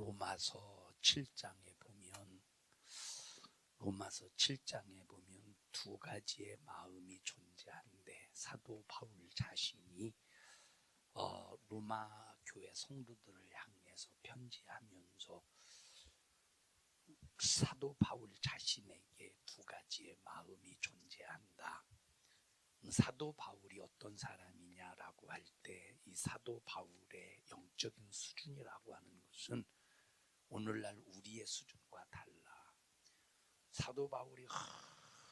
로마서 7장에 보면 로마서 7장에 보면 두 가지의 마음이 존재하는데 사도 바울 자신이 어, 로마 교회 성도들을 향해서 편지하면서 사도 바울 자신에게 두 가지의 마음이 존재한다. 사도 바울이 어떤 사람이냐라고 할 때 이 사도 바울의 영적인 수준이라고 하는 것은 오늘날 우리의 수준과 달라. 사도 바울이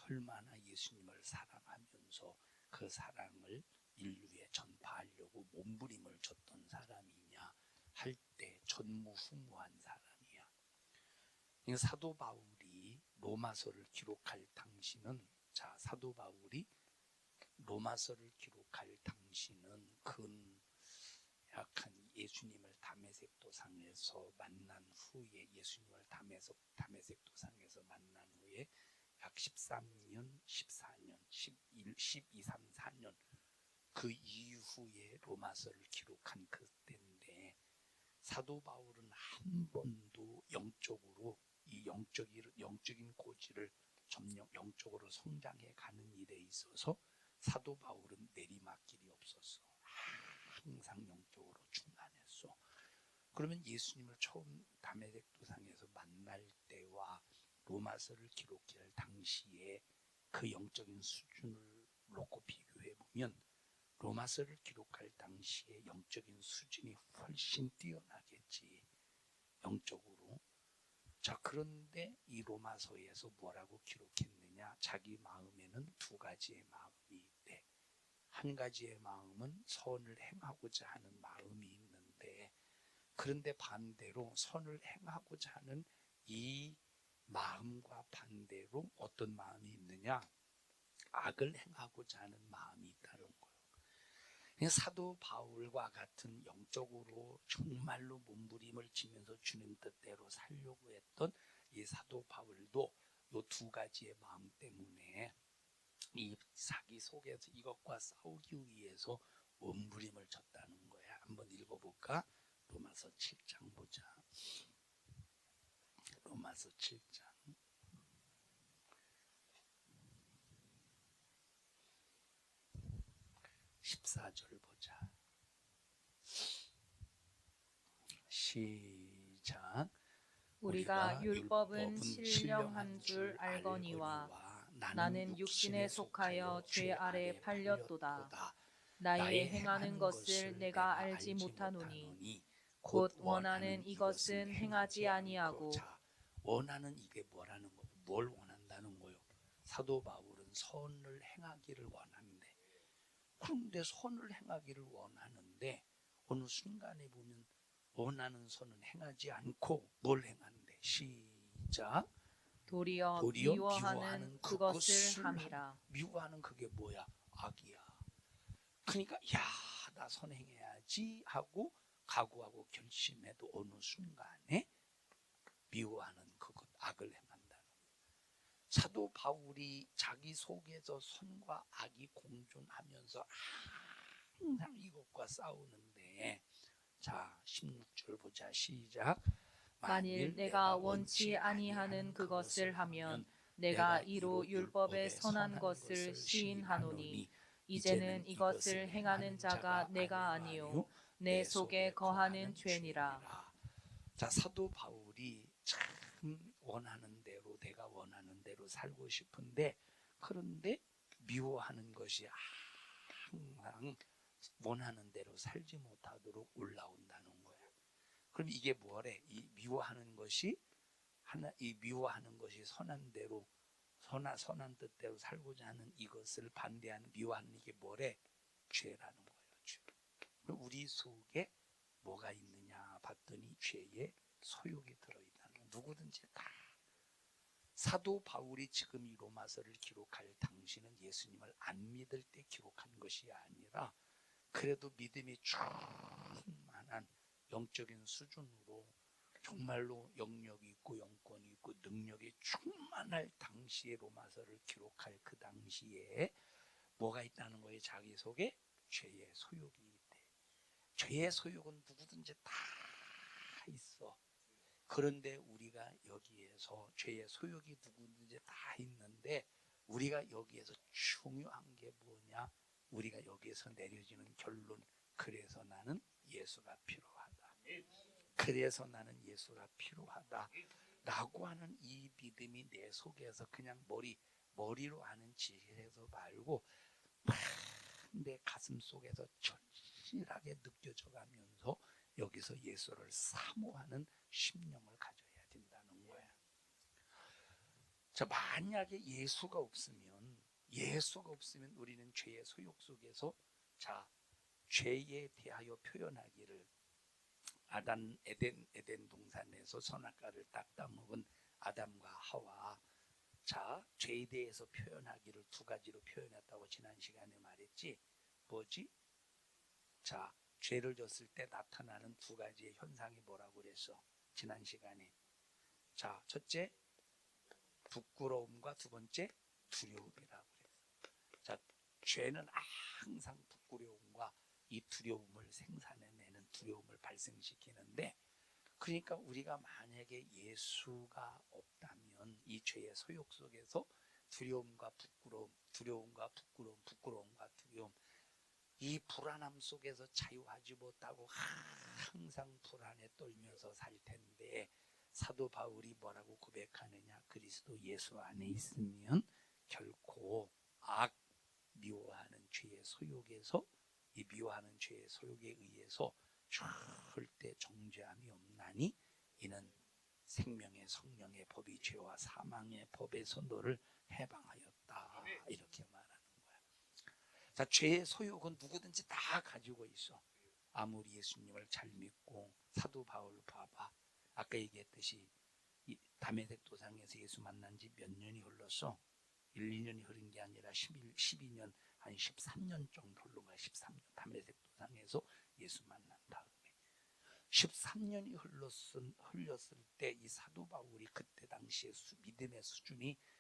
얼마나 예수님을 사랑하면서 그 사랑을 인류에 전파하려고 몸부림을 줬던 사람이냐 할 때 전무후무한 사람이야. 이 사도 바울이 로마서를 기록할 당시는 자 사도 바울이 로마서를 기록할 당시는 근 약한 예수님을 담에색 도상에서 만난 후에 예수님을 담에서 담에색 도상에서 만난 후에 약 13년, 14년, 11, 12, 3, 4년 그 이후에 로마서를 기록한 그때인데 사도 바울은 한 번도 영적으로 이 영적인 영적인 고지를 점령 영적으로 성장해 가는 일에 있어서 사도 바울은 내리막길이 없었어. 항상 충만했어. 그러면 예수님을 처음 담에색 도상에서 만날 때와 로마서를 기록할 당시에 그 영적인 수준을 놓고 비교해 보면 로마서를 기록할 당시에 영적인 수준이 훨씬 뛰어나겠지. 영적으로. 자, 그런데 이 로마서에서 뭐라고 기록했느냐? 자기 마음에는 두 가지의 마음이 있대. 한 가지의 마음은 선을 행하고자 하는 마음이 그런데 반대로 선을 행하고자 하는 이 마음과 반대로 어떤 마음이 있느냐? 악을 행하고자 하는 마음이 있다는 거예요. 사도 바울과 같은 영적으로 정말로 몸부림을 치면서 주님 뜻대로 살려고 했던 이 사도 바울도 이 두 가지의 마음 때문에 이 사기 속에서 이것과 싸우기 위해서 몸부림을 쳤다는 거야. 한번 읽어볼까? 로마서 7장 보자. 로마서 7장. 십사 절 보자. 시작. 우리가 율법은 신령한 줄 알거니와 나는 육신에 속하여 죄 아래 팔렸도다. 나의 행하는 것을 내가 알지 못하노니 곧 원하는 이것은 행하지 아니하고 자, 원하는 이게 뭐라는 거? 뭘 원한다는 거요? 사도 바울은 선을 행하기를 원하는데 그런데 선을 행하기를 원하는데 어느 순간에 보면 원하는 선은 행하지 않고 뭘 행하는데 시작 도리어 도리어 미워하는 미워하는 그것을 함이라 미워하는 그게 뭐야? 악이야. 그러니까 야, 나 선행해야지 하고 각오하고 결심해도 어느 순간에 미워하는 그것 악을 행한다는. 사도 바울이 자기 속에서 선과 악이 공존하면서 항상 이것과 싸우는데 자, 16절 보자. 시작. 만일 내가 원치 아니하는 그것을 하면 내가 이로 율법의 선한 것을 시인하노니 이제는 이것을 행하는 자가 내가 아니요 내 속에 거하는 죄니라 자 사도 바울이 참 원하는 대로 내가 원하는 대로 살고 싶은데 그런데 미워하는 것이 항상 원하는 대로 살지 못하도록 올라온다는 거야. 그럼 이게 뭐래? 이 미워하는 것이 하나 이 미워하는 것이 선한 대로 선한 선한 뜻대로 살고자 하는 이것을 반대하는 미워하는 이게 뭐래? 죄라는 거예요. 죄. 우리 속에 뭐가 있느냐 봤더니 죄의 소욕이 들어있다는 거. 누구든지 다 사도 바울이 지금 이 로마서를 기록할 당시는 예수님을 안 믿을 때 기록한 것이 아니라 그래도 믿음이 충만한 영적인 수준으로 정말로 영역이 있고 영권이 있고 능력이 충만할 당시의 로마서를 기록할 그 당시에 뭐가 있다는 거예요? 자기 속에 죄의 소욕이. 죄의 소욕은 누구든지 다 있어. 그런데 우리가 여기에서 죄의 소욕이 누구든지 다 있는데 우리가 여기에서 중요한 게 뭐냐? 우리가 여기에서 내려지는 결론. 그래서 나는 예수가 필요하다. 그래서 나는 예수가 필요하다. 라고 하는 이 믿음이 내 속에서 그냥 머리 머리로 하는 지혜에서 말고 막 내 가슴 속에서 절실하게 느껴져 가면서 여기서 예수를 사모하는 심령을 가져야 된다는 거야. 자, 만약에 예수가 없으면 예수가 없으면 우리는 죄의 소욕 속에서 자, 죄에 대하여 표현하기를 아단 에덴 에덴 동산에서 선악과를 딱 따먹은 아담과 하와 자 죄에 대해서 표현하기를 두 가지로 표현했다고 지난 시간에 말했지 뭐지 자 죄를 졌을 때 나타나는 두 가지의 현상이 뭐라고 그랬어? 지난 시간에. 자 첫째 부끄러움과 두 번째 두려움이라고 그랬어. 자 죄는 항상 부끄러움과 이 두려움을 생산해내는 두려움을 발생시키는데 그러니까 우리가 만약에 예수가 없다면 이 죄의 소욕 속에서 두려움과 부끄러움, 두려움과 부끄러움, 부끄러움과 두려움 이 불안함 속에서 자유하지 못하고 항상 불안에 떨면서 살 텐데 사도 바울이 뭐라고 고백하느냐 그리스도 예수 안에 있으면 결코 악 미워하는 죄의 소욕에서 이 미워하는 죄의 소욕에 의해서 절대 정죄함이 없나니 이는 생명의 성령의 법이 죄와 사망의 법에서 너를 해방하였다 이렇게 거야. 자 죄의 소욕은 누구든지 다 가지고 있어. 아무리 예수님을 잘 믿고 사도 바울 봐봐. 아까 얘기했듯이 이 담에색 도상에서 예수 만난 지 몇 년이 흘렀어. 1, 2년이 흐른 게 아니라 11, 12년 한 13년 정도 흘른 거야. 13년 담에색 도상에서 예수 만난 다음에 13년이 흘렀은, 흘렸을 때 이 사도 바울이 그때 당시의 수, 믿음의 수준이 자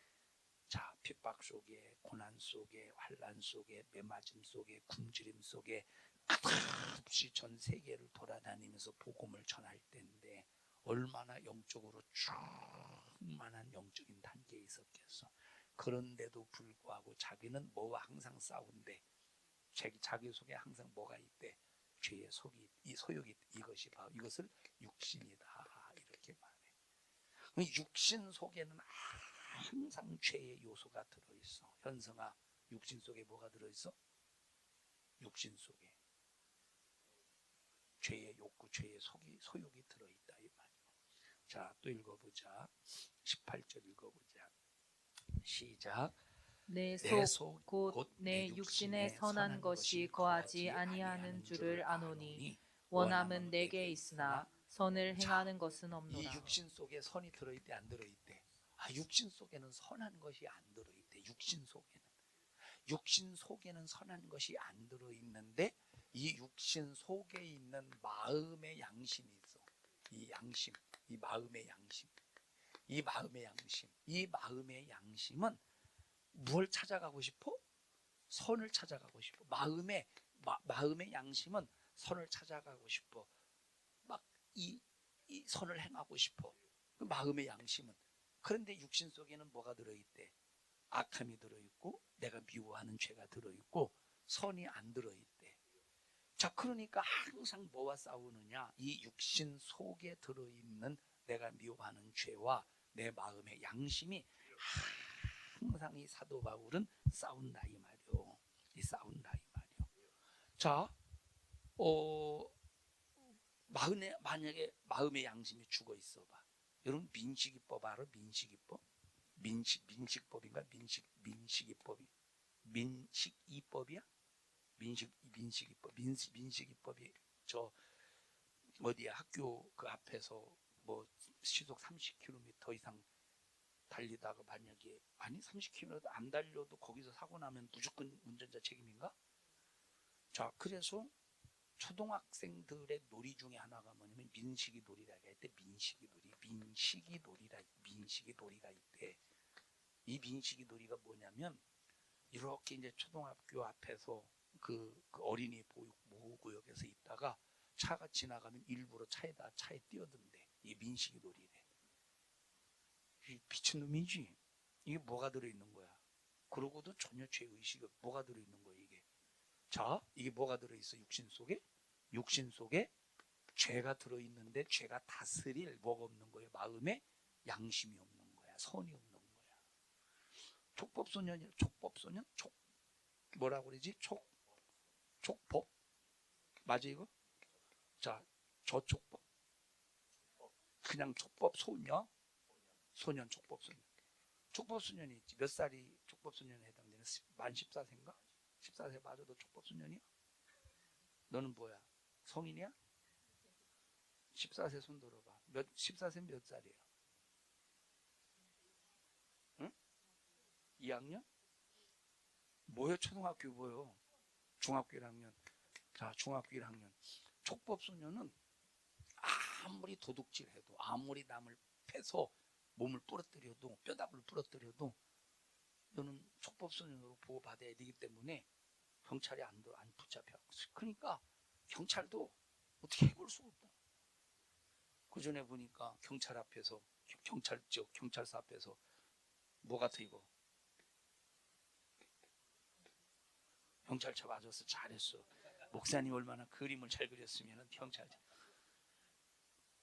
핍박 속에 고난 속에 환란 속에 매맞음 속에 굶주림 속에 끝없이 전 세계를 돌아다니면서 복음을 전할 때인데 얼마나 영적으로 충만한 영적인 단계에 있었겠어. 그런데도 불구하고 자기는 뭐와 항상 싸운대. 자기, 자기 속에 항상 뭐가 있대. 죄의 속이 이 소욕이 이것이 바로 이것을 육신이다 이렇게 말해. 그 육신 속에는 항상 죄의 요소가 들어 있어. 현성아, 육신 속에 뭐가 들어 있어? 육신 속에 죄의 욕구, 죄의 속이 소욕이 들어 있다 이 말이야. 자, 또 읽어보자. 18절 읽어보자. 시작. 내내속속곧곧내 육신에 선한 것이 거하지 아니하는 줄을 아노니 원함은 내게 있으나 선을 행하는 것은 이 없노라. 육신 속에 선이 들어있대 안 들어있대? 아 육신 속에는 선한 것이 안 들어있대. 육신 속에는 육신 속에는 선한 것이 안 들어있는데 이 육신 속에 있는 마음의 양심이 있어. 이 양심, 이 마음의 양심, 이 마음의 양심, 이 마음의 양심은 뭘 찾아가고 싶어? 선을 찾아가고 싶어. 마음의 마, 마음의 양심은 선을 찾아가고 싶어. 막이 이 선을 행하고 싶어. 그 마음의 양심은. 그런데 육신 속에는 뭐가 들어있대? 악함이 들어있고 내가 미워하는 죄가 들어있고 선이 안 들어있대. 자, 그러니까 항상 뭐와 싸우느냐? 이 육신 속에 들어있는 내가 미워하는 죄와 내 마음의 양심이 항상 이 사도 바울은 싸운다 이 말이요. 이 싸운다 이 말이요. 자, 어, 마음에 만약에 마음의 양심이 죽어 있어 봐. 여러분 민식이법 알아? 민식이법? 민식 민식법인가? 민식 민식이법이 민식이법이야? 민식 민식이법 민식 민식이법이 저 어디야 학교 그 앞에서 뭐 시속 30km 이상 달리다가 만약에 아니 30km 안 달려도 거기서 사고 나면 무조건 운전자 책임인가? 자 그래서 초등학생들의 놀이 중에 하나가 뭐냐면 민식이 놀이라가 있대 민식이 놀이 민식이 놀이라 민식이 놀이가 있대 이 민식이 놀이가 뭐냐면 이렇게 이제 초등학교 앞에서 그, 그 어린이 보육 보호구역에서 있다가 차가 지나가면 일부러 차에다 차에 뛰어든대 이 민식이 놀이래. 이 미친놈이지. 이게 뭐가 들어있는 거야? 그러고도 전혀 죄의식이 없- 뭐가 들어있는 거야 이게? 자, 이게 뭐가 들어있어 육신 속에? 육신 속에 죄가 들어있는데 죄가 다스릴 뭐가 없는 거예요? 마음에 양심이 없는 거야. 선이 없는 거야. 촉법소년이 촉법소년? 촉 뭐라고 그러지? 촉 촉법 맞아 이거? 자 저촉법 그냥 촉법 소녀 소년 촉법 소년 촉법 소년이 있지 몇 살이 촉법 소년에 해당되는 시- 만 14세인가? 14세 맞아 너 촉법 소년이야? 너는 뭐야? 성인이야? 14세 손 들어봐 몇 14세 몇 살이야? 응? 2학년? 뭐요 초등학교 뭐요? 중학교 1학년. 자, 중학교 1학년. 촉법 소녀는 아무리 도둑질해도 아무리 남을 패서 몸을 부러뜨려도 뼈다귀를 부러뜨려도 너는 촉법 소년으로 보호 받아야 되기 때문에 경찰이 안, 들- 안 붙잡혀. 그러니까 경찰도 어떻게 해볼 수가 없다. 그 전에 보니까 경찰 앞에서 경- 경찰 쪽 경찰서 앞에서 뭐 같아 이거 경찰차 맞아서 잘했어. 목사님 얼마나 그림을 잘 그렸으면 경찰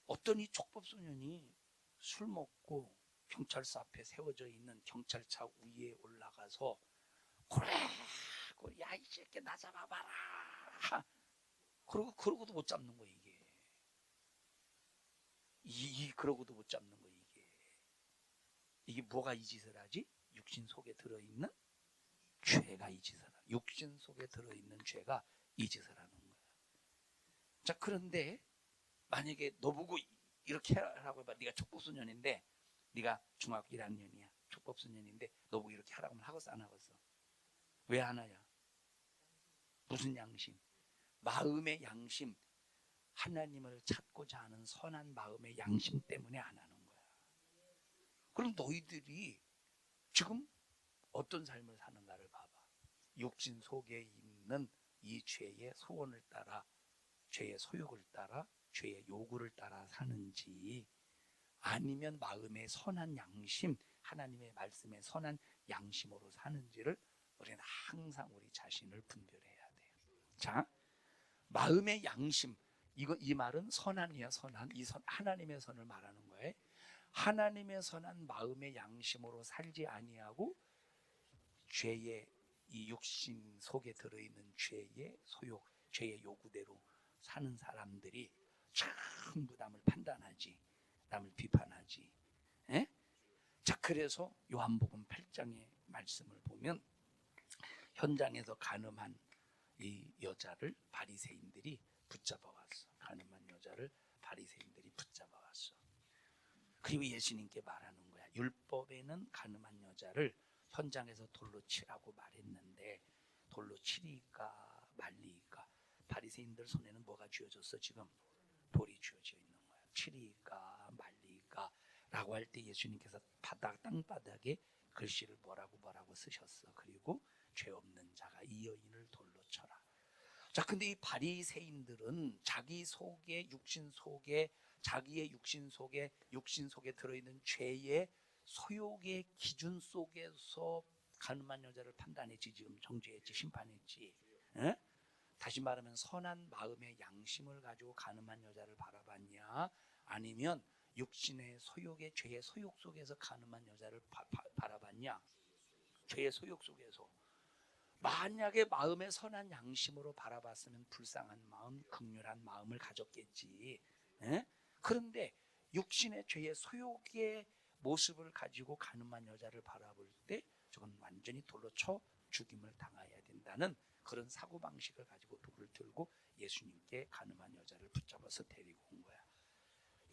어떤 이 촉법 소년이 술 먹고 경찰서 앞에 세워져 있는 경찰차 위에 올라가서 그래 야이 새끼 나 잡아봐라 그러고 그러고도 못 잡는 거야 이게 이, 이 그러고도 못 잡는 거야 이게 이게 뭐가 이 짓을 하지 육신 속에 들어 있는 죄가 이 짓을 하는 육신 속에 들어 있는 죄가 이 짓을 하는 거야. 자 그런데 만약에 너 보고 이렇게 하라고 해봐. 네가 촉법소년인데 네가 중학교 1학년이야. 촉법소년인데 너 보고 이렇게 하라고 하면 하겠어 안 하겠어? 왜 하나야? 무슨 양심? 마음의 양심. 하나님을 찾고자 하는 선한 마음의 양심 때문에 안 하는 거야. 그럼 너희들이 지금 어떤 삶을 사는가를 봐봐. 육신 속에 있는 이 죄의 소원을 따라, 죄의 소욕을 따라, 죄의 요구를 따라 사는지, 아니면 마음의 선한 양심, 하나님의 말씀의 선한 양심으로 사는지를 우리는 항상 우리 자신을 분별해야 돼요. 자, 마음의 양심, 이거 이 말은 선한이야, 선한. 이 선, 하나님의 선을 말하는 거예요. 하나님의 선한 마음의 양심으로 살지 아니하고 죄의 이 육신 속에 들어 있는 죄의 소욕, 죄의 요구대로 사는 사람들이 전부 남을 판단하지, 남을 비판하지. 예? 자, 그래서 요한복음 8장의 말씀을 보면 현장에서 가늠한 이 여자를 바리새인들이 붙잡아 왔어. 가늠한 여자를 바리새인들이 붙잡아 왔어. 그리고 예수님께 말하는 거야. 율법에는 가늠한 여자를 현장에서 돌로 치라고 말했는데 돌로 치리까 말리까 바리새인들 손에는 뭐가 쥐어졌어 지금 돌이 쥐어져 있는 거야. 치리까 말리까 라고 할 때 예수님께서 바닥 땅바닥에 글씨를 뭐라고 뭐라고 쓰셨어. 그리고 죄 없는 자가 이 여인을 돌로 쳐라. 자, 근데 이 바리새인들은 자기 속에 육신 속에 자기의 육신 속에 육신 속에 들어있는 죄의 소욕의 기준 속에서 가늠한 여자를 판단했지 지금 정죄했지 심판했지. 예? 다시 말하면 선한 마음의 양심을 가지고 가늠한 여자를 바라봤냐 아니면 육신의 소욕의 죄의 소욕 속에서 가늠한 여자를 바, 바, 바라봤냐 죄의 소욕 속에서 만약에 마음의 선한 양심으로 바라봤으면 불쌍한 마음, 극률한 마음을 가졌겠지. 예? 그런데 육신의 죄의 소욕의 모습을 가지고 가늠한 여자를 바라볼 때 저건 완전히 돌로 쳐 죽임을 당해야 된다는 그런 사고 방식을 가지고 돌을 들고 예수님께 가늠한 여자를 붙잡아서 데리고 온 거야.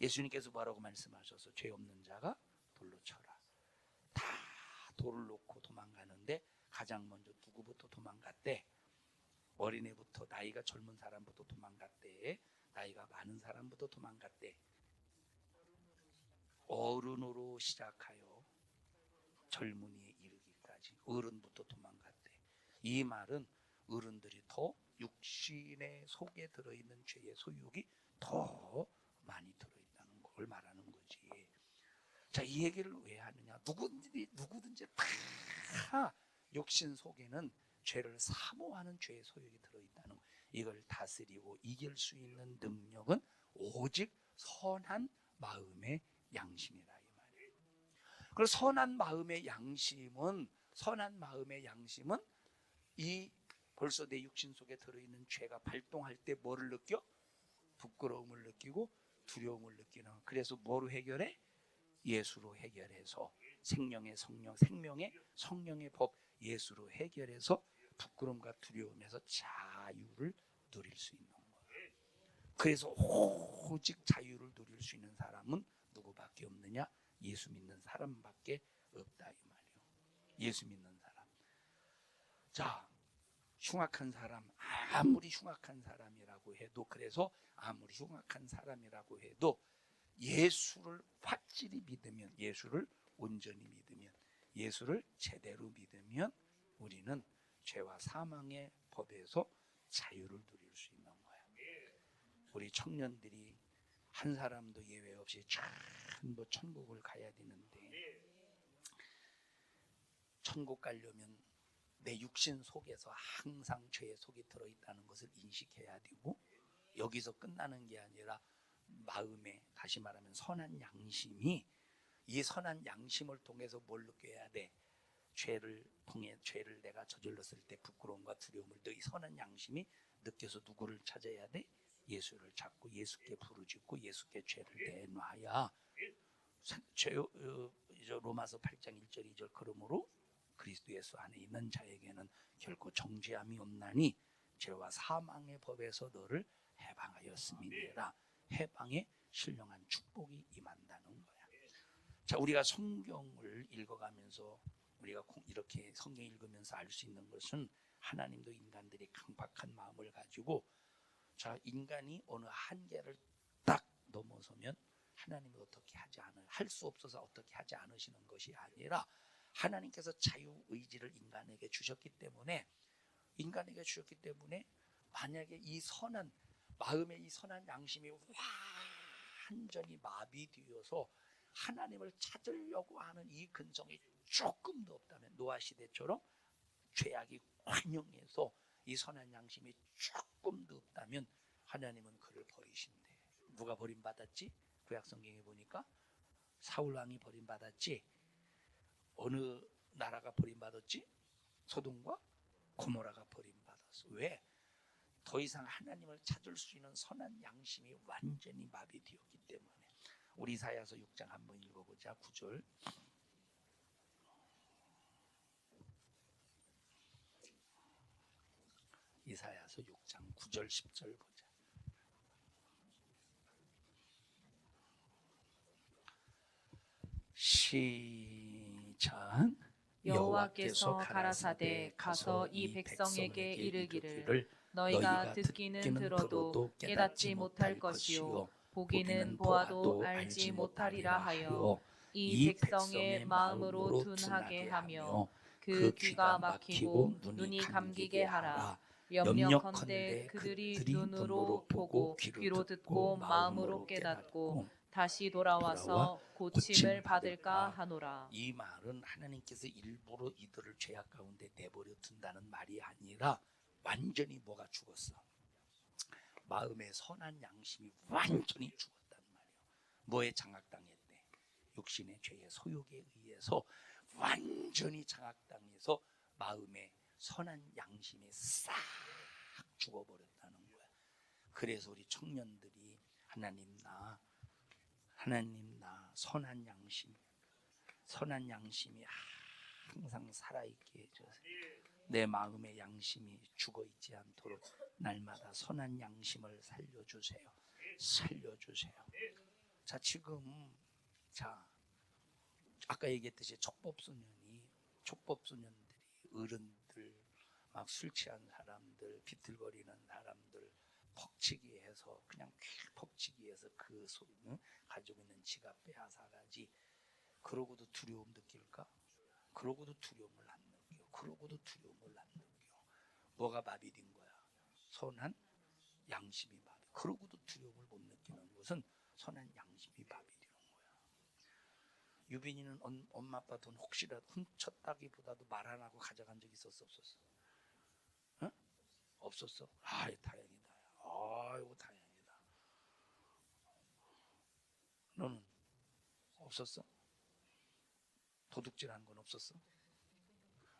예수님께서 뭐라고 말씀하셔서 죄 없는 자가 돌로 쳐라. 다 돌을 놓고 도망가는데 가장 먼저 누구부터 도망갔대? 어린애부터 나이가 젊은 사람부터 도망갔대. 나이가 많은 사람부터 도망갔대. 어른으로 시작하여 젊은이에 이르기까지 어른부터 도망갔대. 이 말은 어른들이 더 육신의 속에 들어있는 죄의 소욕이 더 많이 들어있다는 거. 그걸 말하는 거지. 자, 이 얘기를 왜 하느냐? 누구든지 누구든지 다 욕심 속에는 죄를 사모하는 죄의 소욕이 들어 있다는 거. 이걸 다스리고 이길 수 있는 능력은 오직 선한 마음의 양심이라 이 말이에요. 그래서 선한 마음의 양심은 선한 마음의 양심은 이 벌써 내 육신 속에 들어 있는 죄가 발동할 때 뭐를 느껴? 부끄러움을 느끼고 두려움을 느끼는. 그래서 뭐로 해결해? 예수로 해결해서 생명의 성령, 생명의 성령의 법 예수로 해결해서 부끄러움과 두려움에서 자유를 누릴 수 있는 거예요. 그래서 오직 자유를 누릴 수 있는 사람은 누구밖에 없느냐? 예수 믿는 사람밖에 없다 이 말이요. 예수 믿는 사람. 자, 흉악한 사람 아무리 흉악한 사람이라고 해도 그래서 아무리 흉악한 사람이라고 해도 예수를 확실히 믿으면 예수를 온전히 믿으면 예수를 제대로 믿으면 우리는 죄와 사망의 법에서 자유를 누릴 수 있는 거야. 우리 청년들이 한 사람도 예외 없이 전부 천국을 가야 되는데 천국 가려면 내 육신 속에서 항상 죄의 속에 들어 있다는 것을 인식해야 되고 여기서 끝나는 게 아니라 마음에 다시 말하면 선한 양심이 이 선한 양심을 통해서 뭘 느껴야 돼? 죄를 통해 죄를 내가 저질렀을 때 부끄러움과 두려움을 이 선한 양심이 느껴서 누구를 찾아야 돼? 예수를 찾고 예수께 부르짖고 예수께 죄를 내놔야 생- 죄 어, 로마서 8장 1절 2절 그러므로 그리스도 예수 안에 있는 자에게는 결코 정죄함이 없나니 죄와 사망의 법에서 너를 해방하였음이니라 해방의 신령한 축복이 임한다는 거야. 자, 우리가 성경을 읽어가면서 우리가 공- 이렇게 성경 읽으면서 알 수 있는 것은 하나님도 인간들이 강박한 마음을 가지고 자, 인간이 어느 한계를 딱 넘어서면 하나님이 어떻게 하지 않을 할 수 없어서 어떻게 하지 않으시는 것이 아니라 하나님께서 자유 의지를 인간에게 주셨기 때문에 인간에게 주셨기 때문에 만약에 이 선한 마음의 이 선한 양심이 완전히 마비되어서 하나님을 찾으려고 하는 이 근성이 조금도 없다면 노아 시대처럼 죄악이 관영해서 이 선한 양심이 조금도 없다면 하나님은 그를 버리신대. 누가 버림받았지? 구약 성경에 보니까 사울 왕이 버림받았지. 어느 나라가 버림받았지? 소돔과 고모라가 버림받았어. 왜? 더 이상 하나님을 찾을 수 있는 선한 양심이 완전히 마비되었기 때문에 우리 이사야서 6장 한번 읽어보자. 9절. 이사야서 6장 9절 10절 보자. 시작. 여호와께서 가라사대 가서 이 백성에게 이르기를 너희가 듣기는 들어도 깨닫지 못할 것이요 보기는 보아도 알지 못하리라 하여 이 백성의 마음으로 둔하게 하며 그 귀가 막히고 눈이 감기게 하라. 염려컨대 그들이 눈으로 보고 귀로 듣고 마음으로 깨닫고 다시 돌아와서 고침을 받을까 하노라. 이 말은 하나님께서 일부러 이들을 죄악 가운데 내버려 둔다는 말이 아니라 완전히 뭐가 죽었어. 마음의 선한 양심이 완전히 죽었단 말이에요. 뭐에 장악당했대? 육신의 죄의 소욕에 의해서 완전히 장악당해서 마음의 선한 양심이 싹 죽어버렸다는 거야. 그래서 우리 청년들이 하나님 나 하나님 나 선한 양심 선한 양심이 항상 살아있게 해주세요. 내 마음의 양심이 죽어 있지 않도록 날마다 선한 양심을 살려주세요. 살려주세요. 자 지금 자 아까 얘기했듯이 촉법소년이 촉법소년들이 어른들 막 술 취한 사람들 비틀거리는 사람들 퍽치기 해서 그냥 퍽치기 해서 그 소, 응? 가지고 있는 지갑 빼앗아가지 그러고도 두려움 느낄까? 그러고도 두려움을 안. 그러고도 두려움을 안 느껴. 뭐가 마비된 거야? 선한 양심이 마비. 그러고도 두려움을 못 느끼는 것은 선한 양심이 밥이 되는 거야. 유빈이는 엄- 엄마 아빠 돈 혹시라도 훔쳤다기보다도 말 안 하고 가져간 적 있었어 없었어? 응? 없었어? 아 다행이다. 아이고 다행이다. 너는 없었어? 도둑질한 건 없었어?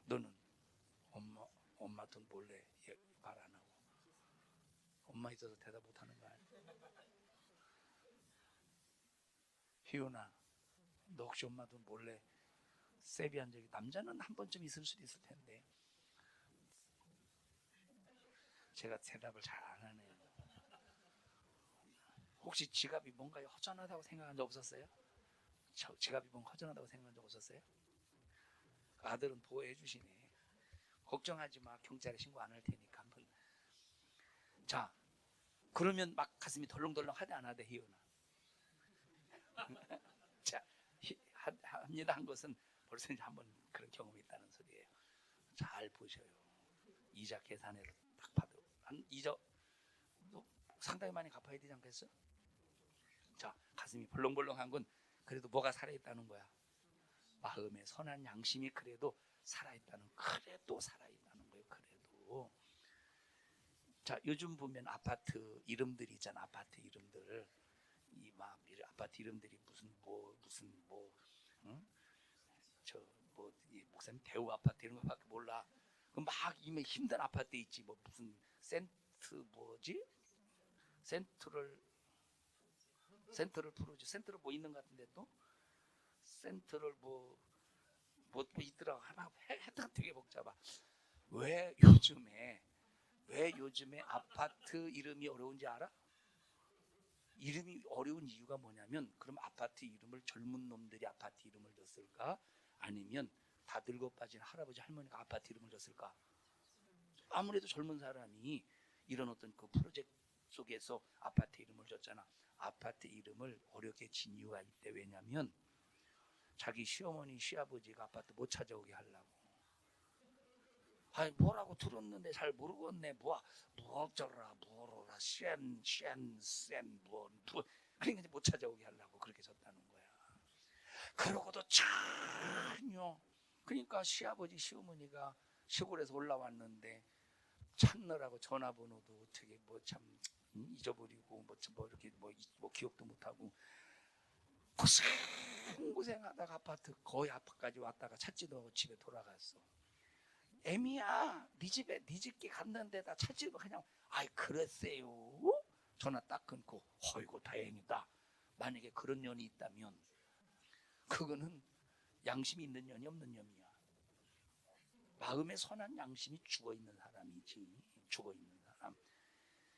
너는 엄마 엄마 돈 몰래 말 안 하고 엄마 있어서 대답 못 하는 거 아니야? 희훈아, 너 혹시 엄마 돈 몰래 세비한 적이 남자는 한 번쯤 있을 수도 있을 텐데 제가 대답을 잘 안 하네요. 혹시 지갑이 뭔가 허전하다고 생각한 적 없었어요? 저 지갑이 뭔가 허전하다고 생각한 적 없었어요? 아들은 보호해 주시네. 걱정하지 마. 경찰에 신고 안 할 테니까 한번. 자, 그러면 막 가슴이 덜렁덜렁 하대 안 하대 희은아. 자, 히- 하- 합니다 한 것은 벌써 이제 한번 그런 경험이 있다는 소리예요. 잘 보셔요. 이자 계산해서 딱 받아. 한 이자 너 상당히 많이 갚아야 되지 않겠어? 자, 가슴이 벌렁벌렁한 건 그래도 뭐가 살아있다는 거야. 마음의 선한 양심이 그래도 살아있다는 그래도 살아있다는 거예요. 그래도 자 요즘 보면 아파트 이름들이 있잖아. 아파트 이름들 이막 아파트 이름들이 무슨 뭐 무슨 뭐 응? 저뭐 목사님 대우 아파트 이런 거밖에 몰라. 그막 이미 힘든 아파트 있지. 뭐 무슨 센트 뭐지? 센트럴 센트럴 프로지 센트럴 뭐 있는 것 같은데 또 센트럴 뭐, 뭐, 뭐 있더라고 하나 해- 하여튼 되게 복잡하 왜 요즘에 왜 요즘에 아파트 이름이 어려운지 알아? 이름이 어려운 이유가 뭐냐면 그럼 아파트 이름을 젊은 놈들이 아파트 이름을 줬을까? 아니면 다 늙어 빠진 할아버지 할머니가 아파트 이름을 줬을까? 아무래도 젊은 사람이 이런 어떤 그 프로젝트 속에서 아파트 이름을 줬잖아. 아파트 이름을 어렵게 진 이유가 있대. 왜냐면 자기 시어머니 시아버지가 아파트 못 찾아오게 하려고. 아니 뭐라고 들었는데 잘 모르겠네. 뭐 뭐어쩌라 뭐로라 쉔쉔센뭐 뭐. 그러니까 못 찾아오게 하려고 그렇게 졌다는 거야. 그러고도 전혀 그러니까 시아버지 시어머니가 시골에서 올라왔는데 찾느라고 전화번호도 어떻게 뭐 참 잊어버리고 뭐, 참뭐 이렇게 뭐, 이- 뭐 기억도 못하고 고생 고생하다가 아파트 거의 아파트까지 왔다가 찾지도 않고 집에 돌아갔어. 애미야, 네 집에 네 집게 갔는데 나 찾지도 그냥 아이 그랬어요. 전화 딱 끊고 어이구 다행이다. 만약에 그런 년이 있다면 그거는 양심이 있는 년이 없는 년이야. 마음에 선한 양심이 죽어 있는 사람이지. 죽어 있는 사람.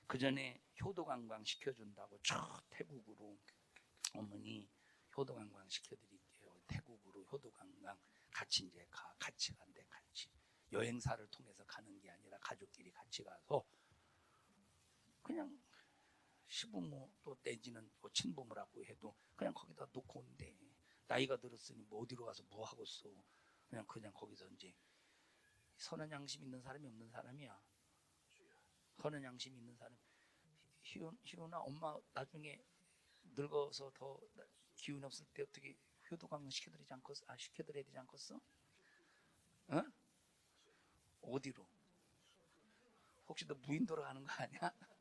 그 전에 효도 관광 시켜준다고 저 태국으로 어머니 효도 관광 시켜드릴게요. 태국으로 효도 관광 같이 이제 가 같이 간대 같이 여행사를 통해서 가는 게 아니라 가족끼리 같이 가서 그냥 시부모 또 내지는 뭐 친부모라고 해도 그냥 거기다 놓고 온대. 나이가 들었으니 뭐 어디로 가서 뭐 하고 써. 그냥 그냥 거기서 이제 선한 양심 있는 사람이 없는 사람이야. 선한 양심 있는 사람. 희훈 희훈아 엄마 나중에 늙어서 더 기운이 없을 때 어떻게 효도 강연 시켜드리지 않겠어? 아 시켜드려야 되지 않겠어? 어? 어디로? 혹시 너 무인도로 가는 거 아니야?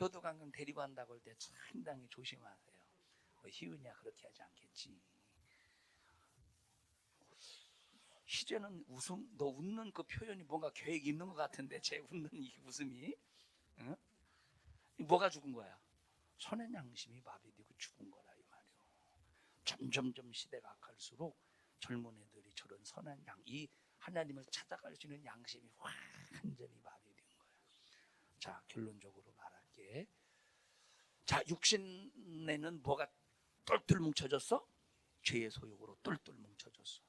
효도 관광 데리고 간다고 할 때 상당히 조심하세요. 뭐 희은이야 그렇게 하지 않겠지. 희재는 웃음, 너 웃는 그 표현이 뭔가 계획이 있는 것 같은데 제 웃는 이 웃음이, 응? 뭐가 죽은 거야? 선의 양심이 마비되고 죽은 거라 이 말이요. 점점점 시대가 갈수록 젊은 애들이 저런 선한 양, 이 하나님을 찾아갈 수 있는 양심이 완전히 마비된 거야. 자 결론적으로 말할게. 자 육신에는 뭐가 똘똘 뭉쳐졌어? 죄의 소욕으로 똘똘 뭉쳐졌어.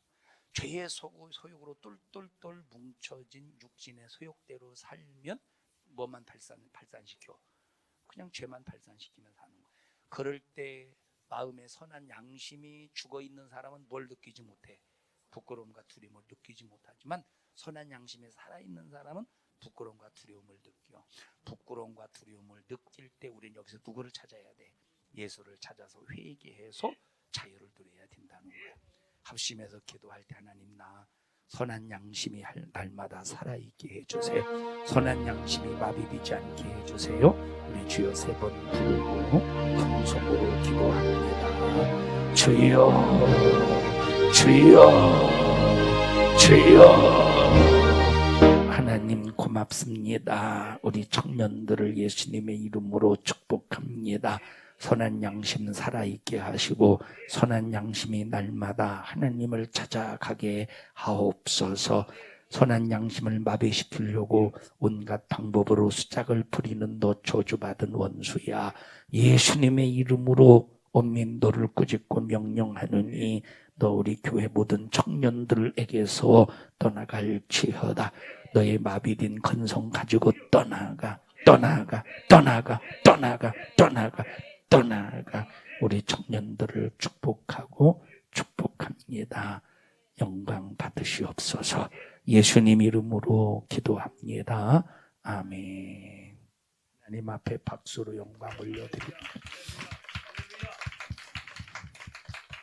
죄의 소- 소욕으로 똘똘똘 뭉쳐진 육신의 소욕대로 살면 뭐만 발산 발산시켜? 그냥 죄만 발산시키면 사는 거야. 그럴 때 마음에 선한 양심이 죽어 있는 사람은 뭘 느끼지 못해? 부끄러움과 두려움을 느끼지 못하지만 선한 양심에 살아 있는 사람은 부끄러움과 두려움을 느껴. 부끄러 부끄러움과 두려움을 느낄 때 우리는 여기서 누구를 찾아야 돼? 예수를 찾아서 회개해서 자유를 누려야 된다는 거야. 합심해서 기도할 때 하나님 나 선한 양심이 할 날마다 살아있게 해주세요. 선한 양심이 마비되지 않게 해주세요. 우리 주여 세 번 부르고 통성으로 기도합니다. 주여, 주여, 주여. 하나님 고맙습니다. 우리 청년들을 예수님의 이름으로 축복합니다. 선한 양심 살아있게 하시고 선한 양심이 날마다 하나님을 찾아가게 하옵소서. 선한 양심을 마비시키려고 온갖 방법으로 수작을 부리는 너 저주받은 원수야. 예수님의 이름으로 온민 너를 꾸짖고 명령하느니 너 우리 교회 모든 청년들에게서 떠나갈지어다. 너의 마비된 건성 가지고 떠나가, 떠나가, 떠나가, 떠나가, 떠나가, 떠나가. 우리 청년들을 축복하고 축복합니다. 영광 받으시옵소서. 예수님 이름으로 기도합니다. 아멘. 하나님 앞에 박수로 영광 올려드립니다.